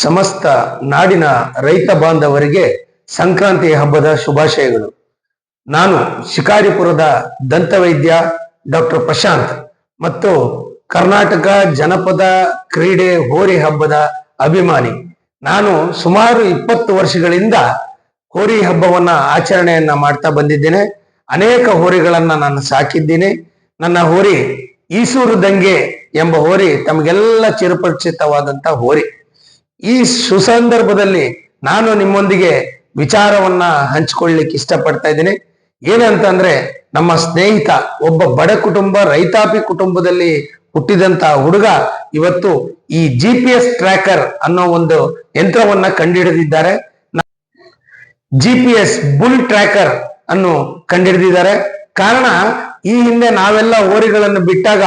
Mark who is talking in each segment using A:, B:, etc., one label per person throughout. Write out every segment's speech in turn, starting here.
A: ಸಮಸ್ತ ನಾಡಿನ ರೈತ ಬಾಂಧವರಿಗೆ ಸಂಕ್ರಾಂತಿ ಹಬ್ಬದ ಶುಭಾಶಯಗಳು. ನಾನು ಶಿಕಾರಿಪುರದ ದಂತವೈದ್ಯ ಡಾಕ್ಟರ್ ಪ್ರಶಾಂತ್ ಮತ್ತು ಕರ್ನಾಟಕ ಜನಪದ ಕ್ರೀಡೆ ಹೋರಿ ಹಬ್ಬದ ಅಭಿಮಾನಿ. ನಾನು ಸುಮಾರು ಇಪ್ಪತ್ತು ವರ್ಷಗಳಿಂದ ಹೋರಿ ಹಬ್ಬವನ್ನ ಆಚರಣೆಯನ್ನ ಮಾಡ್ತಾ ಬಂದಿದ್ದೇನೆ. ಅನೇಕ ಹೋರಿಗಳನ್ನ ನಾನು ಸಾಕಿದ್ದೀನಿ. ನನ್ನ ಹೋರಿ ಈಸೂರು ದಂಗೆ ಎಂಬ ಹೋರಿ ತಮಗೆಲ್ಲ ಚಿರಪರಿಚಿತವಾದಂತ ಹೋರಿ. ಈ ಸುಸಂದರ್ಭದಲ್ಲಿ ನಾನು ನಿಮ್ಮೊಂದಿಗೆ ವಿಚಾರವನ್ನ ಹಂಚಿಕೊಳ್ಳಿಕ್ಕೆ ಇಷ್ಟಪಡ್ತಾ ಇದ್ದೀನಿ. ಏನಂತಂದ್ರೆ, ನಮ್ಮ ಸ್ನೇಹಿತ, ಒಬ್ಬ ಬಡ ಕುಟುಂಬ, ರೈತಾಪಿ ಕುಟುಂಬದಲ್ಲಿ ಹುಟ್ಟಿದಂತ ಹುಡುಗ ಇವತ್ತು ಈ ಜಿ ಪಿ ಎಸ್ ಟ್ರ್ಯಾಕರ್ ಅನ್ನೋ ಒಂದು ಯಂತ್ರವನ್ನ ಕಂಡುಹಿಡಿದಿದ್ದಾರೆ G P S bull tracker ಅನ್ನು ಕಂಡುಹಿಡಿದಿದ್ದಾರೆ ಕಾರಣ, ಈ ಹಿಂದೆ ನಾವೆಲ್ಲ ಹೋರಿಗಳನ್ನು ಬಿಟ್ಟಾಗ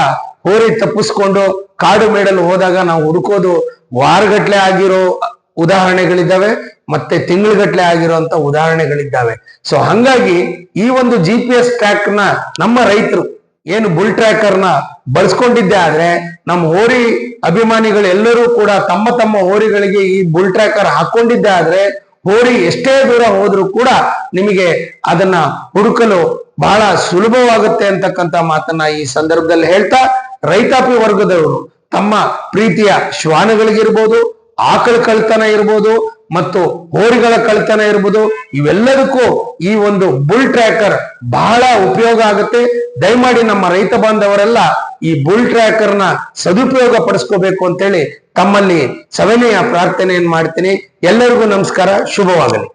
A: ಹೋರಿ ತಪ್ಪಿಸ್ಕೊಂಡು ಕಾಡು ಮೇಡಲು ಹೋದಾಗ ನಾವು ಹುಡುಕೋದು ವಾರಗಟ್ಲೆ ಆಗಿರೋ ಉದಾಹರಣೆಗಳಿದ್ದಾವೆ, ಮತ್ತೆ ತಿಂಗಳುಗಟ್ಲೆ ಆಗಿರುವಂತ ಉದಾಹರಣೆಗಳಿದ್ದಾವೆ. ಸೊ ಹಂಗಾಗಿ ಈ ಒಂದು ಜಿ ಪಿ ಎಸ್ ಟ್ರ್ಯಾಕ್ನ ನಮ್ಮ ರೈತರು ಏನು ಬುಲ್ ಟ್ರ್ಯಾಕರ್ನ ಬಳಸ್ಕೊಂಡಿದ್ದೆ ಆದ್ರೆ ನಮ್ಮ ಹೋರಿ ಅಭಿಮಾನಿಗಳು ಎಲ್ಲರೂ ಕೂಡ ತಮ್ಮ ತಮ್ಮ ಹೋರಿಗಳಿಗೆ ಈ ಬುಲ್ ಟ್ರ್ಯಾಕರ್ ಹಾಕೊಂಡಿದ್ದೆ ಆದ್ರೆ, ಹೋರಿ ಎಷ್ಟೇ ದೂರ ಹೋದ್ರೂ ಕೂಡ ನಿಮಗೆ ಅದನ್ನ ಹುಡುಕಲು ಬಹಳ ಸುಲಭವಾಗುತ್ತೆ ಅಂತಕ್ಕಂತ ಮಾತನ್ನ ಈ ಸಂದರ್ಭದಲ್ಲಿ ಹೇಳ್ತಾ ರೈತಾಪಿ ವರ್ಗದವರು ತಮ್ಮ ಪ್ರೀತಿಯ ಶ್ವಾನಗಳಿಗಿರ್ಬೋದು, ಆಕಳ ಕಳ್ತನ ಇರ್ಬೋದು ಮತ್ತು ಹೋರಿಗಳ ಕಳ್ತನ ಇರ್ಬೋದು, ಇವೆಲ್ಲದಕ್ಕೂ ಈ ಒಂದು ಬುಲ್ ಟ್ರ್ಯಾಕರ್ ಬಹಳ ಉಪಯೋಗ ಆಗುತ್ತೆ. ದಯಮಾಡಿ ನಮ್ಮ ರೈತ ಬಾಂಧವರೆಲ್ಲ ಈ ಬುಲ್ ಟ್ರ್ಯಾಕರ್ನ ಸದುಪಯೋಗ ಪಡಿಸ್ಕೋಬೇಕು ಅಂತೇಳಿ ತಮ್ಮಲ್ಲಿ ಸವನೆಯ ಪ್ರಾರ್ಥನೆಯನ್ನು ಮಾಡ್ತೀನಿ. ಎಲ್ಲರಿಗೂ ನಮಸ್ಕಾರ, ಶುಭವಾಗಲಿ.